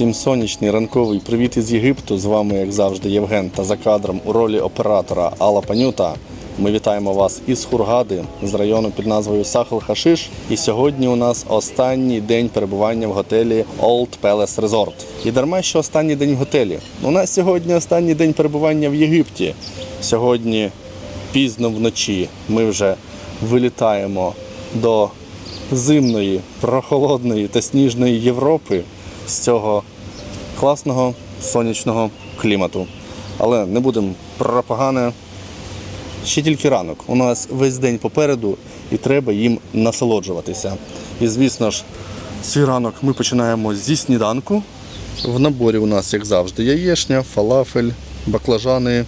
Всім сонячний ранковий привіт із Єгипту. З вами, як завжди, Євген та за кадром у ролі оператора Алла Панюта. Ми вітаємо вас із Хургади з району під назвою Сахал Хашиш. І сьогодні у нас останній день перебування в готелі Old Palace Resort. І дарма що останній день в готелі. У нас сьогодні останній день перебування в Єгипті. Сьогодні пізно вночі ми вже вилітаємо до зимної, прохолодної та сніжної Європи з цього класного сонячного клімату. Але не будемо про погане. Ще тільки ранок. У нас весь день попереду і треба їм насолоджуватися. І звісно ж, свій ранок ми починаємо зі сніданку. В наборі у нас, як завжди, яєшня, фалафель, баклажани,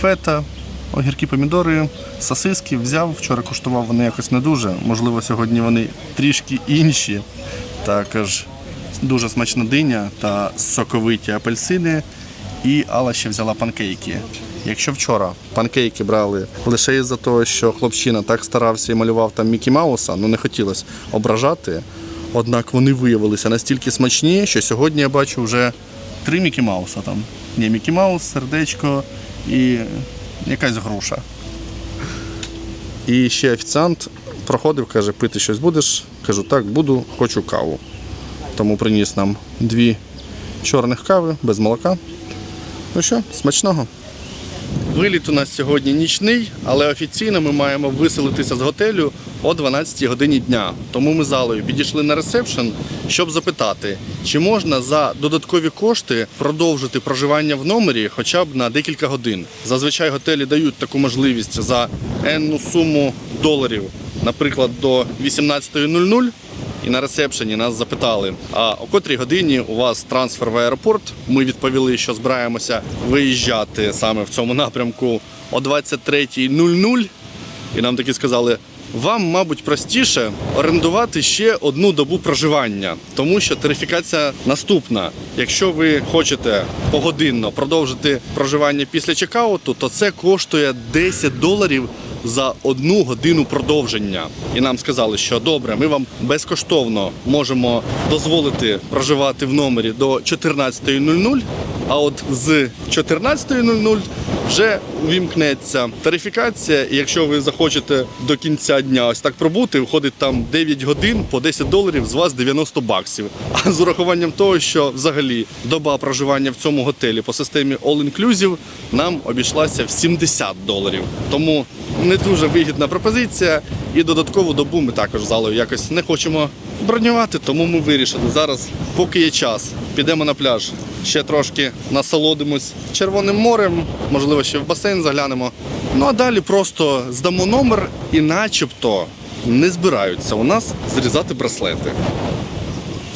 фета, огірки, помідори, сосиски взяв. Вчора куштував вони якось не дуже. Можливо, сьогодні вони трішки інші. Також дуже смачна диня та соковиті апельсини. І Алла ще взяла панкейки. Якщо вчора панкейки брали лише із-за того, що хлопчина так старався і малював там Мікі Мауса, ну не хотілося ображати. Однак вони виявилися настільки смачні, що сьогодні я бачу вже три Мікі Мауса там. Є Мікі Маус, сердечко і якась груша. І ще офіціант проходив, каже, пити щось будеш? Кажу, так, буду, хочу каву. Тому приніс нам дві чорних кави без молока. Ну що, смачного. Виліт у нас сьогодні нічний, але офіційно ми маємо виселитися з готелю о 12 годині дня. Тому ми залою підійшли на ресепшн, щоб запитати, чи можна за додаткові кошти продовжити проживання в номері хоча б на декілька годин. Зазвичай готелі дають таку можливість за енну суму доларів, наприклад, до 18.00. І на ресепшені нас запитали, а о котрій годині у вас трансфер в аеропорт. Ми відповіли, що збираємося виїжджати саме в цьому напрямку о 23.00. І нам таки сказали, вам, мабуть, простіше орендувати ще одну добу проживання, тому що тарифікація наступна. Якщо ви хочете погодинно продовжити проживання після чекауту, то це коштує 10 доларів за одну годину продовження. І нам сказали, що добре, ми вам безкоштовно можемо дозволити проживати в номері до 14.00, а от з 14.00 вже увімкнеться тарифікація. І якщо ви захочете до кінця дня ось так пробути, виходить там 9 годин по 10 доларів, з вас 90 баксів. А з урахуванням того, що взагалі доба проживання в цьому готелі по системі All Inclusive нам обійшлася в 70 доларів. Тому не дуже вигідна пропозиція. І додаткову добу ми також залою якось не хочемо бронювати, тому ми вирішили зараз, поки є час, підемо на пляж. Ще трошки насолодимось Червоним морем, можливо, ще в басейн заглянемо. Ну а далі просто здамо номер і начебто не збираються у нас зрізати браслети.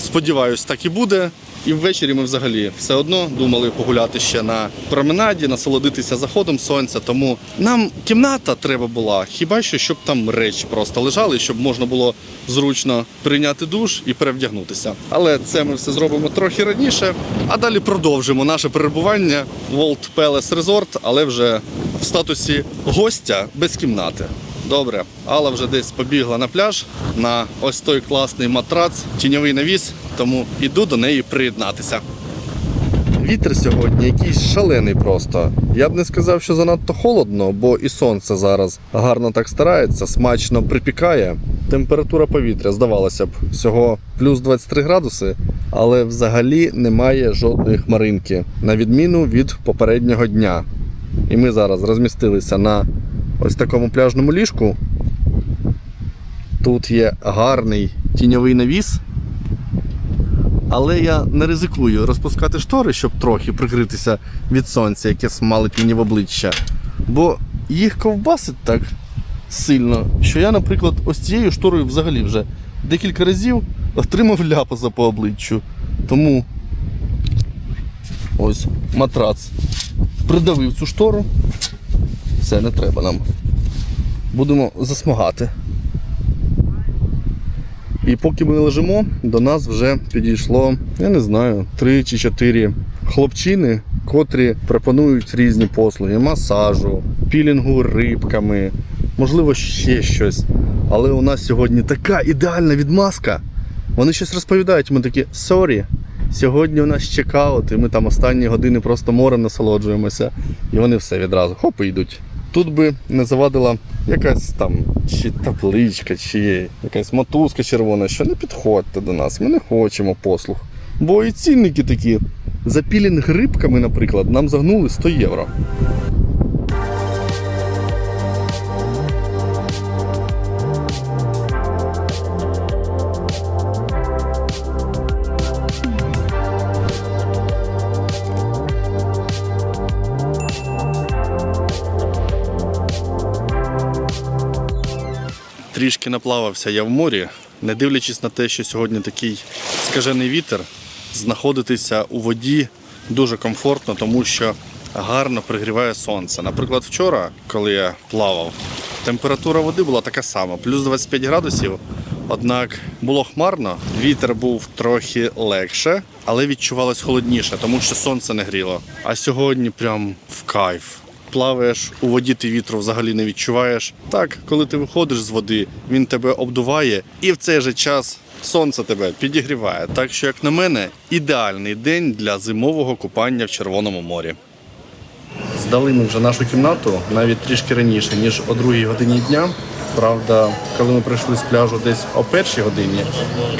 Сподіваюсь, так і буде. І ввечері ми взагалі все одно думали погуляти ще на променаді, насолодитися заходом сонця. Тому нам кімната треба була, хіба що щоб там речі просто лежали, щоб можна було зручно прийняти душ і перевдягнутися. Але це ми все зробимо трохи раніше. А далі продовжимо наше перебування в Old Palace Resort, але вже в статусі гостя без кімнати. Добре, Алла вже десь побігла на пляж на ось той класний матрац, тіньовий навіс, тому іду до неї приєднатися. Вітер сьогодні якийсь шалений просто. Я б не сказав, що занадто холодно, бо і сонце зараз гарно так старається, смачно припікає. Температура повітря, здавалося б, всього плюс 23 градуси, але взагалі немає жодної хмаринки, на відміну від попереднього дня. І ми зараз розмістилися на ось такому пляжному ліжку. Тут є гарний тіньовий навіс. Але я не ризикую розпускати штори, щоб трохи прикритися від сонця, яке смалить мені в обличчя. Бо їх ковбасить так сильно, що я, наприклад, ось цією шторою взагалі вже декілька разів отримав ляпаса по обличчю. Тому ось матрац придавив цю штору. Все, не треба нам. Будемо засмагати. І поки ми лежимо, до нас вже підійшло, я не знаю, три чи чотири хлопчини, котрі пропонують різні послуги: масажу, пілінгу рибками, можливо, ще щось. Але у нас сьогодні така ідеальна відмазка. Вони щось розповідають, ми такі sorry, Сьогодні у нас чекаут, і ми там останні години просто морем насолоджуємося. І вони все відразу хоп і йдуть. Тут би не завадила якась там чи табличка, чи якась мотузка червона, що не підходьте до нас, ми не хочемо послуг. Бо і цінники такі. За пілінг рибками, наприклад, нам загнули 100 євро. Трішки наплавався я в морі, не дивлячись на те, що сьогодні такий скажений вітер, знаходитися у воді дуже комфортно, тому що гарно пригріває сонце. Наприклад, вчора, коли я плавав, температура води була така сама, плюс 25 градусів. Однак було хмарно, вітер був трохи легше, але відчувалось холодніше, тому що сонце не гріло. А сьогодні прям в кайф плаваєш у воді, ти вітру взагалі не відчуваєш. Так, коли ти виходиш з води, він тебе обдуває, і в цей же час сонце тебе підігріває. Так що, як на мене, ідеальний день для зимового купання в Червоному морі. Здали ми вже нашу кімнату навіть трішки раніше, ніж о другій годині дня. Правда, коли ми прийшли з пляжу десь о першій годині,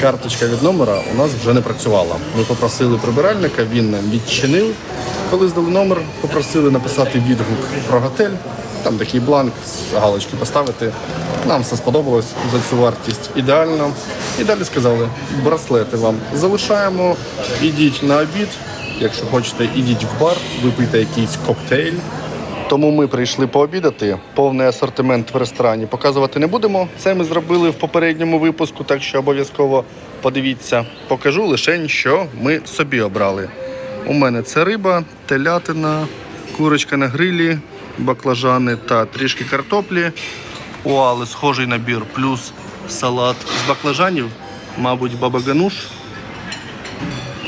карточка від номера у нас вже не працювала. Ми попросили прибиральника, він нам відчинив. Коли здали номер, попросили написати відгук про готель. Там такий бланк з галочки поставити. Нам все сподобалось за цю вартість ідеально. І далі сказали, браслети вам залишаємо, ідіть на обід. Якщо хочете, ідіть в бар, випийте якийсь коктейль. Тому ми прийшли пообідати. Повний асортимент в ресторані показувати не будемо. Це ми зробили в попередньому випуску, так що обов'язково подивіться. Покажу лише, що ми собі обрали. У мене це риба, телятина, курочка на грилі, баклажани та трішки картоплі. О, але схожий набір, плюс салат з баклажанів, мабуть, баба гануш,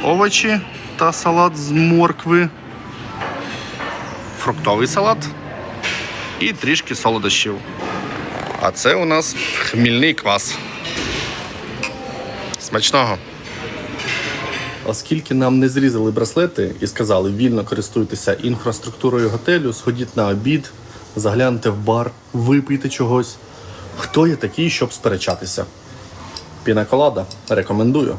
овочі та салат з моркви фруктовий салат і трішки солодощів. А це у нас хмільний квас. Смачного. Оскільки нам не зрізали браслети і сказали вільно користуйтеся інфраструктурою готелю, сходіть на обід, загляньте в бар, випийте чогось. Хто я такий, щоб сперечатися? Пінаколада. Рекомендую.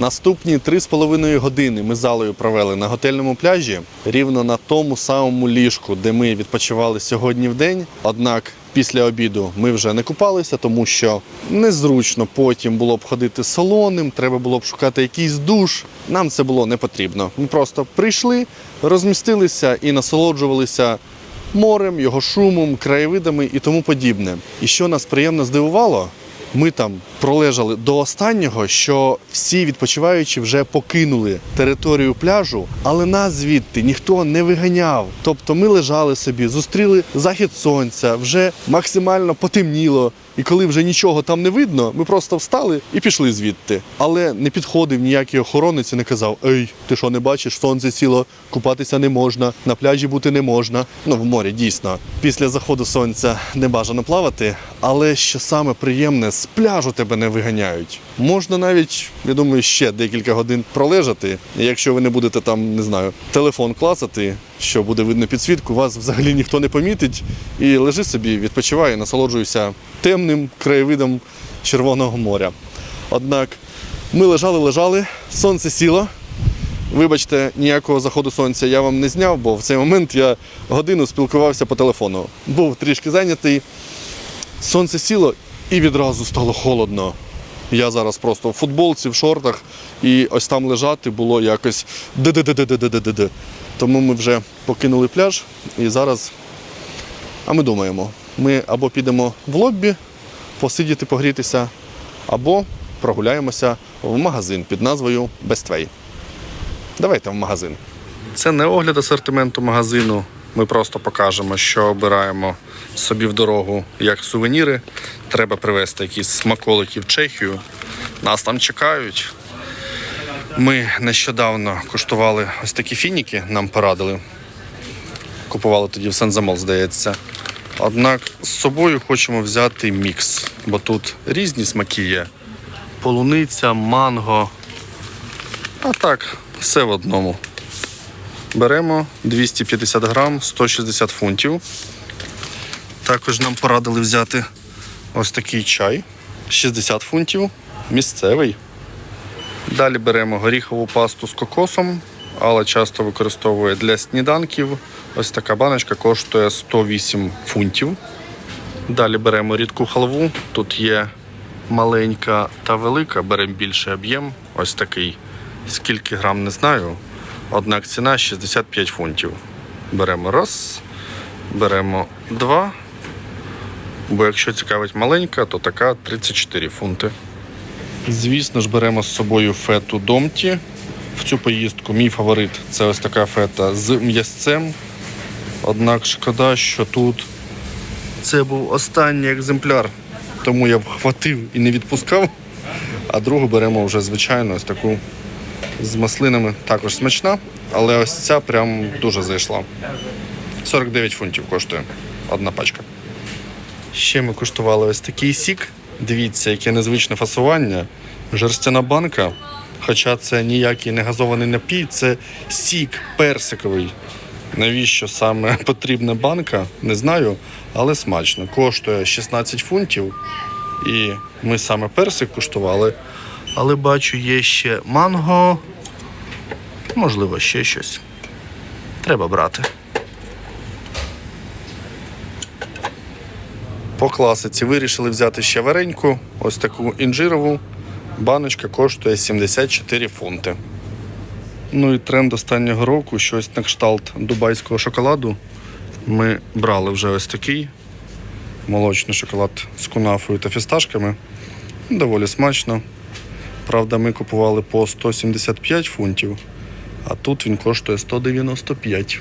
Наступні три з половиною години ми з залою провели на готельному пляжі, рівно на тому самому ліжку, де ми відпочивали сьогодні в день. Однак після обіду ми вже не купалися, тому що незручно потім було б ходити солоним, треба було б шукати якийсь душ. Нам це було не потрібно. Ми просто прийшли, розмістилися і насолоджувалися морем, його шумом, краєвидами і тому подібне. І що нас приємно здивувало, ми там пролежали до останнього, що всі відпочиваючі вже покинули територію пляжу, але нас звідти ніхто не виганяв. Тобто ми лежали собі, зустріли захід сонця, вже максимально потемніло. І коли вже нічого там не видно, ми просто встали і пішли звідти. Але не підходив ніякий охоронець і не казав: Ей, ти що не бачиш, сонце сіло, купатися не можна, на пляжі бути не можна. Ну, в морі дійсно. Після заходу сонця не бажано плавати, але що саме приємне, з пляжу тебе не виганяють. Можна навіть, я думаю, ще декілька годин пролежати. Якщо ви не будете там, не знаю, телефон клацати, що буде видно підсвітку, вас взагалі ніхто не помітить. І лежи собі, відпочивай, і насолоджуйся темним краєвидом Червоного моря. Однак ми лежали, лежали, сонце сіло. Вибачте, ніякого заходу сонця я вам не зняв, бо в цей момент я годину спілкувався по телефону. Був трішки зайнятий. Сонце сіло і відразу стало холодно. Я зараз просто в футболці, в шортах, і ось там лежати було якось де-де-де-де-де-де-де. Тому ми вже покинули пляж і зараз. А ми думаємо, ми або підемо в лоббі посидіти, погрітися, або прогуляємося в магазин під назвою Бествей. Давайте в магазин. Це не огляд асортименту магазину. Ми просто покажемо, що обираємо собі в дорогу як сувеніри. Треба привезти якісь смаколики в Чехію. Нас там чекають. Ми нещодавно куштували ось такі фініки, нам порадили. Купували тоді в Сензамол, здається. Однак з собою хочемо взяти мікс, бо тут різні смаки є. Полуниця, манго. А так, все в одному. Беремо 250 грам, 160 фунтів. Також нам порадили взяти ось такий чай 60 фунтів, місцевий. Далі беремо горіхову пасту з кокосом, але часто використовує для сніданків. Ось така баночка коштує 108 фунтів. Далі беремо рідку халву. Тут є маленька та велика, беремо більший об'єм. Ось такий. Скільки грам не знаю. Однак ціна 65 фунтів. Беремо раз, беремо два. Бо якщо цікавить маленька, то така 34 фунти. Звісно ж, беремо з собою фету домті. В цю поїздку мій фаворит це ось така фета з м'ясцем. Однак шкода, що тут це був останній екземпляр, тому я вхватив і не відпускав. А другу беремо вже звичайно ось таку з маслинами. Також смачна, але ось ця прям дуже зайшла. 49 фунтів коштує одна пачка. Ще ми куштували ось такий сік. Дивіться, яке незвичне фасування. Жерстяна банка. Хоча це ніякий не газований напій, це сік персиковий. Навіщо саме потрібна банка, не знаю, але смачно. Коштує 16 фунтів. І ми саме персик куштували. Але бачу, є ще манго. Можливо, ще щось. Треба брати. По класиці вирішили взяти ще вареньку, ось таку інжирову. Баночка коштує 74 фунти. Ну і тренд останнього року, щось на кшталт дубайського шоколаду. Ми брали вже ось такий молочний шоколад з кунафою та фісташками. Доволі смачно. Правда, ми купували по 175 фунтів, а тут він коштує 195.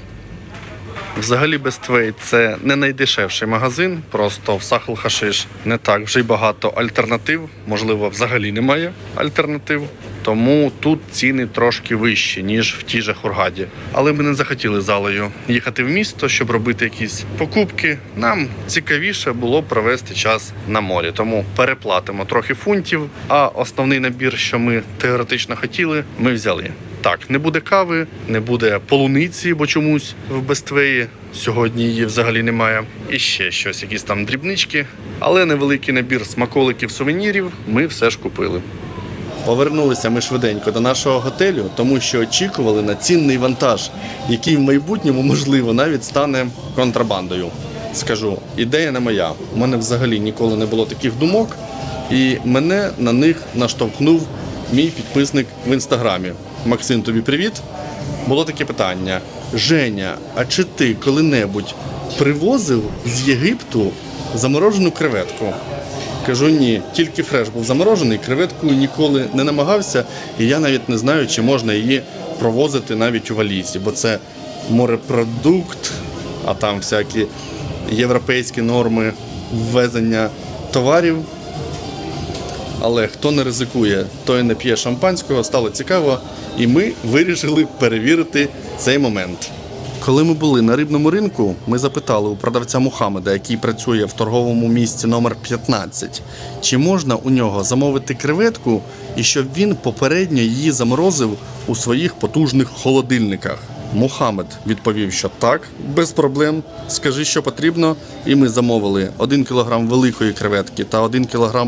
Взагалі Бествей це не найдешевший магазин, просто в Сахл Хашиш не так вже й багато альтернатив, можливо, взагалі немає альтернатив. Тому тут ціни трошки вищі, ніж в тій же Хургаді. Але ми не захотіли залою їхати в місто, щоб робити якісь покупки. Нам цікавіше було провести час на морі. Тому переплатимо трохи фунтів. А основний набір, що ми теоретично хотіли, ми взяли. Так, не буде кави, не буде полуниці, бо чомусь в Бествеї сьогодні її взагалі немає. І ще щось, якісь там дрібнички. Але невеликий набір смаколиків сувенірів ми все ж купили. Повернулися ми швиденько до нашого готелю, тому що очікували на цінний вантаж, який в майбутньому, можливо, навіть стане контрабандою. Скажу, ідея не моя. У мене взагалі ніколи не було таких думок, і мене на них наштовхнув мій підписник в інстаграмі. Максим, тобі привіт. Було таке питання: Женя, а чи ти коли-небудь привозив з Єгипту заморожену креветку? Кажу ні, тільки фреш був заморожений, креветкою ніколи не намагався, і я навіть не знаю, чи можна її провозити навіть у валізі, бо це морепродукт, а там всякі європейські норми ввезення товарів. Але хто не ризикує, той не п'є шампанського, стало цікаво, і ми вирішили перевірити цей момент. Коли ми були на рибному ринку, ми запитали у продавця Мухаммеда, який працює в торговому місці номер 15, чи можна у нього замовити креветку і щоб він попередньо її заморозив у своїх потужних холодильниках. Мухаммед відповів, що так, без проблем. Скажи, що потрібно. І ми замовили 1 кг великої креветки та 1 кг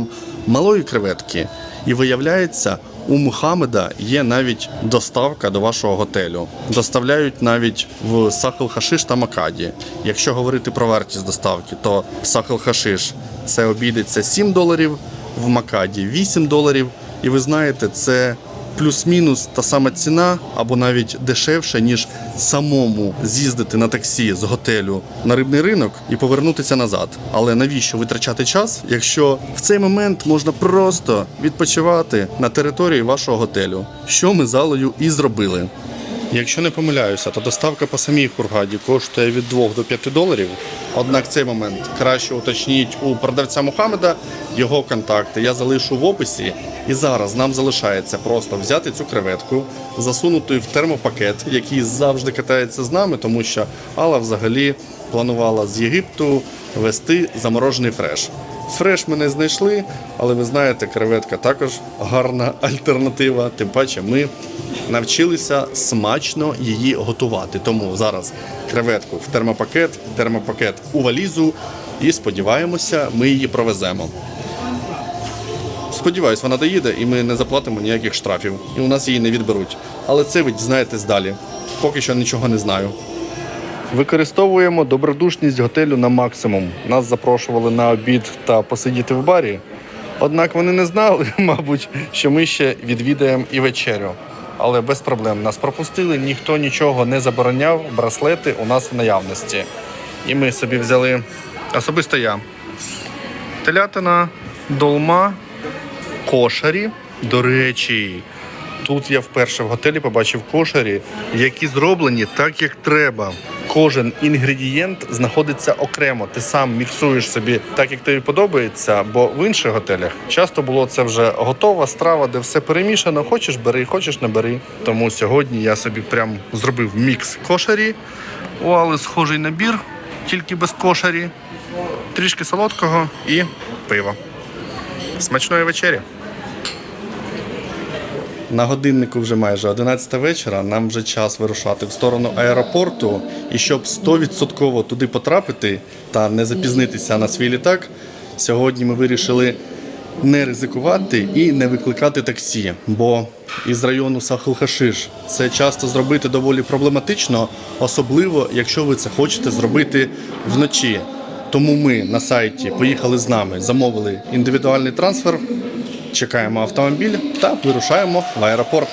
малої креветки. І виявляється, у Мухаммеда є навіть доставка до вашого готелю. Доставляють навіть в Сахал-Хашиш та Макаді. Якщо говорити про вартість доставки, то Сахал-Хашиш це обійдеться 7 доларів, в Макаді 8 доларів. І ви знаєте, це плюс-мінус та сама ціна, або навіть дешевше, ніж самому з'їздити на таксі з готелю на рибний ринок і повернутися назад. Але навіщо витрачати час, якщо в цей момент можна просто відпочивати на території вашого готелю, що ми залою і зробили. Якщо не помиляюся, то доставка по самій Хургаді коштує від 2 до 5 доларів. Однак цей момент краще уточніть у продавця Мухаммеда його контакти. Я залишу в описі. І зараз нам залишається просто взяти цю креветку, засунути в термопакет, який завжди катається з нами, тому що Алла взагалі планувала з Єгипту вести заморожений фреш. Фреш ми не знайшли, але ви знаєте, креветка також гарна альтернатива. Тим паче, ми навчилися смачно її готувати. Тому зараз креветку в термопакет, термопакет у валізу і сподіваємося, ми її провеземо. Сподіваюсь, вона доїде і ми не заплатимо ніяких штрафів. І у нас її не відберуть. Але це ви дізнаєтесь далі. Поки що нічого не знаю. Використовуємо добродушність готелю на максимум. Нас запрошували на обід та посидіти в барі. Однак вони не знали, мабуть, що ми ще відвідаємо і вечерю. Але без проблем нас пропустили, ніхто нічого не забороняв, браслети у нас в наявності. І ми собі взяли особисто я. Телятина, долма, кошарі. До речі, тут я вперше в готелі побачив кошарі, які зроблені так, як треба. Кожен інгредієнт знаходиться окремо. Ти сам міксуєш собі так, як тобі подобається. Бо в інших готелях часто було це вже готова страва, де все перемішано. Хочеш бери, хочеш не бери. Тому сьогодні я собі прям зробив мікс кошарі. О, але схожий набір, тільки без кошарі, трішки солодкого і пива. Смачної вечері. На годиннику вже майже 11 вечора. Нам вже час вирушати в сторону аеропорту. І щоб 100% туди потрапити та не запізнитися на свій літак, сьогодні ми вирішили не ризикувати і не викликати таксі. Бо із району Сахал-Хашиш це часто зробити доволі проблематично, особливо якщо ви це хочете зробити вночі. Тому ми на сайті поїхали з нами, замовили індивідуальний трансфер, чекаємо автомобіль та вирушаємо в аеропорт.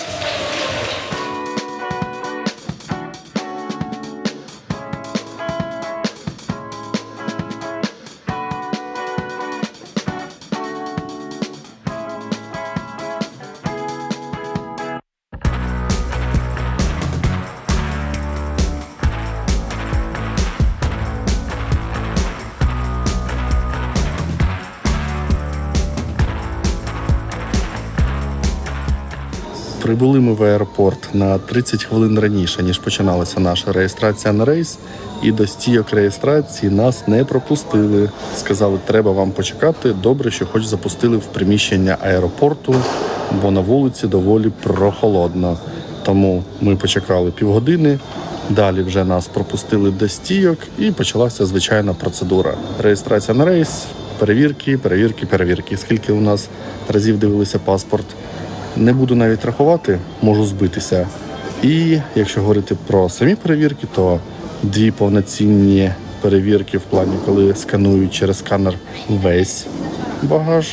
Прибули ми в аеропорт на 30 хвилин раніше, ніж починалася наша реєстрація на рейс. І до стійок реєстрації нас не пропустили. Сказали, треба вам почекати. Добре, що хоч запустили в приміщення аеропорту, бо на вулиці доволі прохолодно. Тому ми почекали півгодини. Далі вже нас пропустили до стійок і почалася звичайна процедура. Реєстрація на рейс, перевірки, перевірки, перевірки. Скільки у нас разів дивилися паспорт? Не буду навіть рахувати, можу збитися. І якщо говорити про самі перевірки, то дві повноцінні перевірки в плані, коли сканують через сканер весь багаж.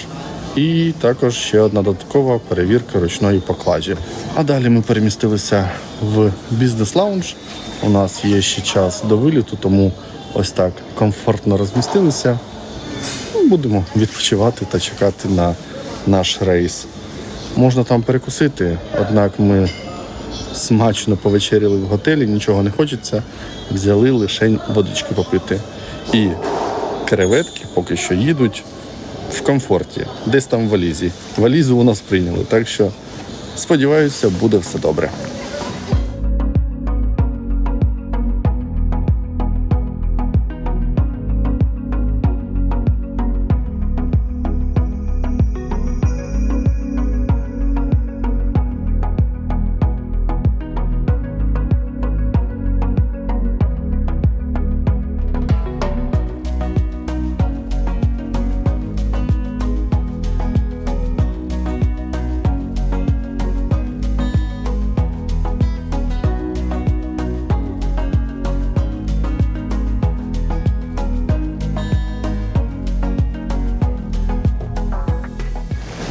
І також ще одна додаткова перевірка ручної поклажі. А далі ми перемістилися в бізнес-лаунж. У нас є ще час до виліту, тому ось так комфортно розмістилися. Ну, Будемо відпочивати та чекати на наш рейс. Можна там перекусити, однак ми смачно повечеряли в готелі, нічого не хочеться. Взяли лише водички попити. І креветки поки що їдуть в комфорті, десь там в валізі. Валізу у нас прийняли, так що сподіваюся, буде все добре.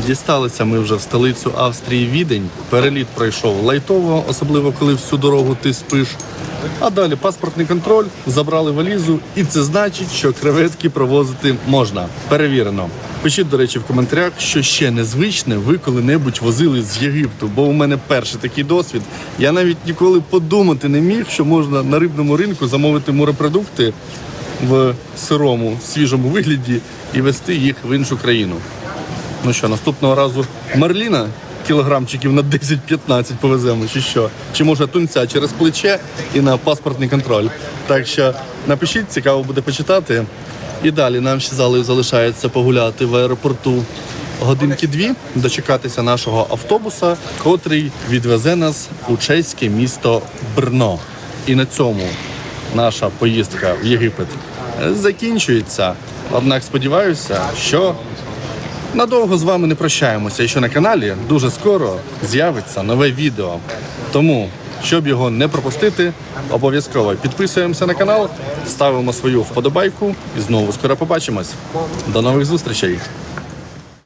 Дісталися ми вже в столицю Австрії Відень. Переліт пройшов лайтово, особливо коли всю дорогу ти спиш. А далі паспортний контроль, забрали валізу, і це значить, що креветки провозити можна. Перевірено. Пишіть, до речі, в коментарях, що ще незвичне ви коли-небудь возили з Єгипту, бо у мене перший такий досвід. Я навіть ніколи подумати не міг, що можна на рибному ринку замовити морепродукти в сирому, свіжому вигляді і вести їх в іншу країну. Ну що, наступного разу Марліна кілограмчиків на 10-15 повеземо, чи що? Чи може тунця через плече і на паспортний контроль. Так що Напишіть, цікаво буде почитати. І далі нам ще зали залишається погуляти в аеропорту годинки дві, дочекатися нашого автобуса, котрий відвезе нас у чеське місто Брно. І на цьому наша поїздка в Єгипет закінчується. Однак сподіваюся, що надовго з вами не прощаємося, і що на каналі дуже скоро з'явиться нове відео. Тому, щоб його не пропустити, обов'язково підписуємося на канал, ставимо свою вподобайку і знову скоро побачимось. До нових зустрічей!